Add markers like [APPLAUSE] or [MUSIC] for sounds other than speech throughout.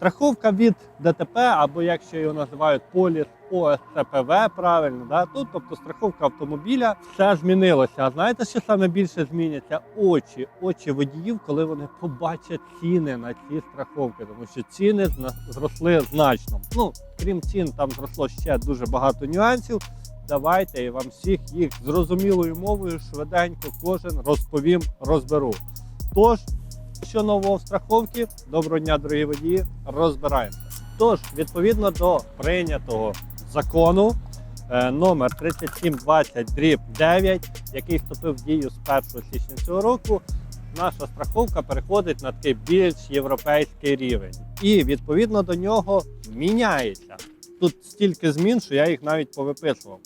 Страховка від ДТП, або якщо його називають поліс ОСЦПВ, правильно, да? тут, тобто страховка автомобіля, все змінилося. А знаєте, що саме більше зміняться? Очі, очі водіїв, коли вони побачать ціни на ці страховки, тому що ціни зросли значно. Ну, крім цін, там зросло ще дуже багато нюансів. Давайте я вам всіх їх зрозумілою мовою швиденько кожен розповім, розберу. Тож, що нового в страховці, доброго дня, дорогі водії, розбираємося. Тож, відповідно до прийнятого закону е, номер 3720 9, який вступив в дію з 1 січня цього року, наша страховка переходить на такий більш європейський рівень. І відповідно до нього міняється. Тут стільки змін, що я їх навіть повиписував.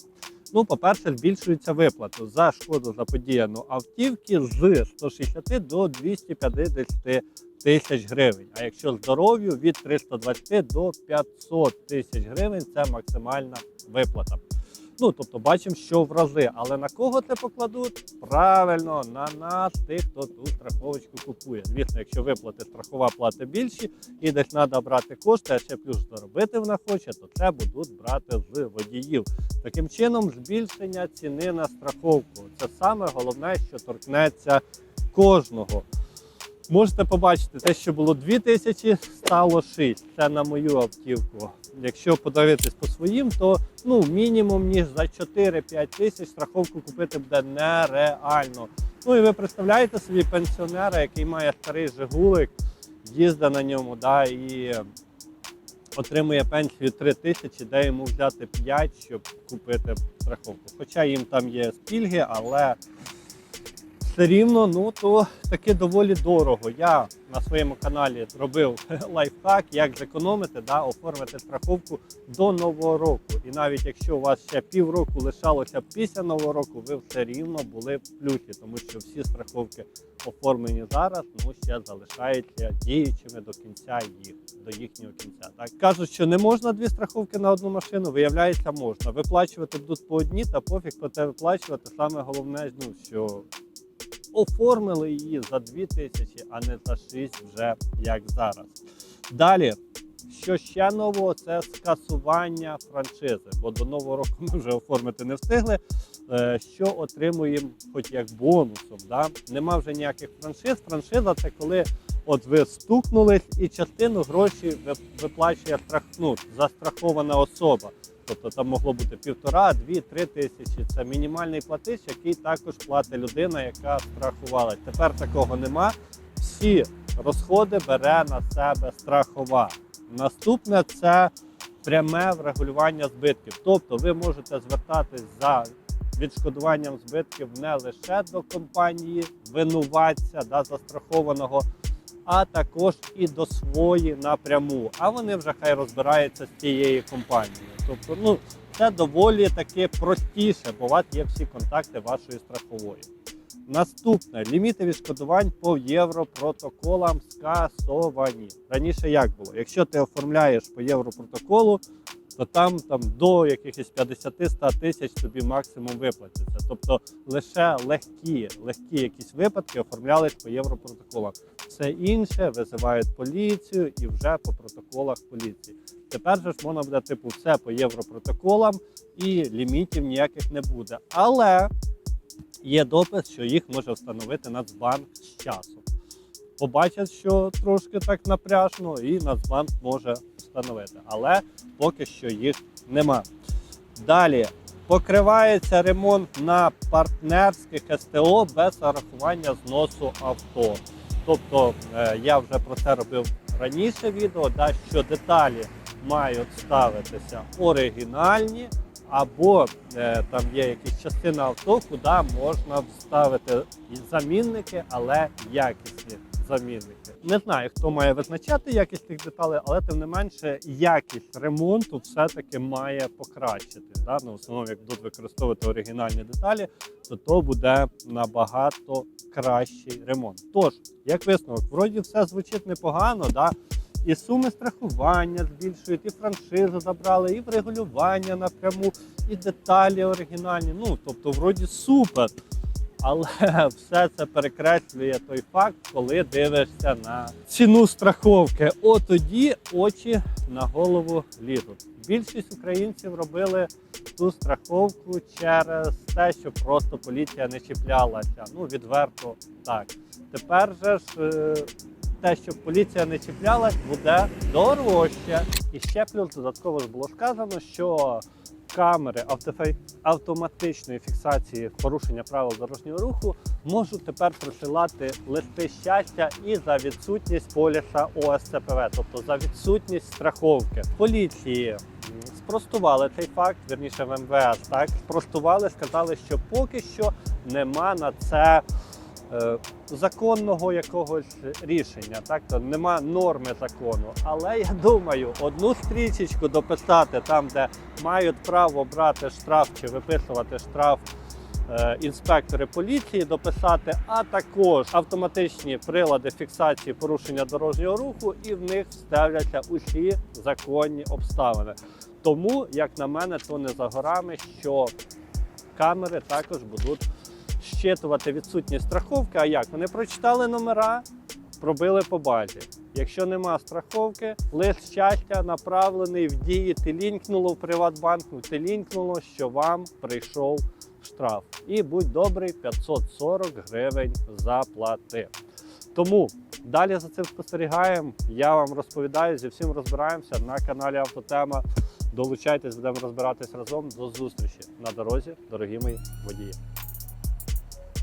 Ну, по-перше, збільшується виплату за шкоду заподіяну автівки з 160 до 250 тисяч гривень. А якщо здоров'ю від 320 до 500 тисяч гривень це максимальна виплата. Ну, тобто бачимо, що в рази. Але на кого це покладуть? Правильно, на нас, тих, хто ту страховочку купує. Звісно, якщо виплати страхова плата більші і десь треба брати кошти, а ще плюс заробити вона хоче, то це будуть брати з водіїв. Таким чином, збільшення ціни на страховку. Це саме головне, що торкнеться кожного. Можете побачити, те, що було 2 тисячі, стало 6. Це на мою автівку. Якщо подивитись по своїм, то ну мінімум ніж за 4-5 тисяч страховку купити буде нереально. Ну і ви представляєте собі пенсіонера, який має старий Жигулик, їздить на ньому, да, і отримує пенсію 3 тисячі, де йому взяти 5, щоб купити страховку. Хоча їм там є спільги, але все рівно, ну то таки доволі дорого. Я на своєму каналі робив [LAUGHS] лайфхак, як зекономити, да, оформити страховку до нового року. І навіть якщо у вас ще півроку лишалося після нового року, ви все рівно були в плюсі, тому що всі страховки оформлені зараз, ну ще залишаються діючими до кінця їх, до їхнього кінця. Так кажуть, що не можна дві страховки на одну машину. Виявляється, можна. Виплачувати будуть по одній, та пофіг про те виплачувати. Саме головне, ну що оформили її за 2 тисячі, а не за 6 вже як зараз. Далі, що ще нового, це скасування франшизи, бо до нового року ми вже оформити не встигли. Е, Що отримуємо, хоч як бонусом. Да? Нема вже ніяких франшиз. Франшиза це коли от ви стукнулись і частину грошей виплачує страх, ну, застрахована особа. Тобто там могло бути півтора, дві, три тисячі. Це мінімальний платеж, який також платить людина, яка страхувалась. Тепер такого нема. Всі розходи бере на себе страхова. Наступне це пряме врегулювання збитків. Тобто ви можете звертатись за відшкодуванням збитків не лише до компанії винуватця да, застрахованого, а також і до свої напряму. А вони вже хай розбираються з цією компанією. Тобто, ну це доволі таке простіше, бо у вас є всі контакти вашої страхової. Наступне ліміти відшкодувань по європротоколам скасовані. Раніше як було? Якщо ти оформляєш по європротоколу, то там, там до якихось 50-100 тисяч тобі максимум виплатиться. Тобто лише легкі, легкі якісь випадки оформлялись по європротоколам. Все інше визивають поліцію і вже по протоколах поліції. Тепер же ж можна буде типу все по європротоколам і лімітів ніяких не буде. Але є допис, що їх може встановити Нацбанк з часом. Побачать, що трошки так напряжно, і Нацбанк може встановити. Але поки що їх нема. Далі покривається ремонт на партнерських СТО без зарахування зносу авто. Тобто е, я вже про це робив раніше відео, да, що деталі мають ставитися оригінальні, або е, там є якісь частини авто, куди можна вставити замінники, але якісні замінники. Не знаю, хто має визначати якість цих деталей, але тим не менше якість ремонту все-таки має покращитись. Да? Ну, в основному, як будуть використовувати оригінальні деталі, то то буде набагато кращий ремонт. Тож, як висновок, вроді все звучить непогано, да? і суми страхування збільшують, і франшизу забрали, і врегулювання напряму, і деталі оригінальні. Ну, тобто, вроді супер. Але [LAUGHS] все це перекреслює той факт, коли дивишся на ціну страховки. От тоді очі на голову лізуть. Більшість українців робили ту страховку через те, що просто поліція не чіплялася. Ну відверто так. Тепер же ж е, те, що поліція не чіплялась, буде дорожче. І ще плюс додатково ж було сказано, що камери автоматичної фіксації порушення правил дорожнього руху можуть тепер присилати листи щастя і за відсутність поліса ОСЦПВ, тобто за відсутність страховки. Поліції спростували цей факт, вірніше в МВС, так спростували, сказали, що поки що нема на це. Е, Законного якогось рішення, так то нема норми закону. Але я думаю, одну стрічечку дописати там, де мають право брати штраф чи виписувати штраф е, інспектори поліції, дописати, а також автоматичні прилади фіксації порушення дорожнього руху, і в них вставляться усі законні обставини. Тому, як на мене, то не за горами, що камери також будуть щитувати відсутність страховки. А як? Вони прочитали номера, пробили по базі. Якщо нема страховки, лист щастя направлений в дії, тилінкнуло в Приватбанку, ти лінкнуло, що вам прийшов штраф. І будь добрий, 540 гривень заплати. Тому далі за цим спостерігаємо. Я вам розповідаю, зі всім розбираємося на каналі Автотема. Долучайтесь, будемо розбиратись разом. До зустрічі на дорозі, дорогі мої водії.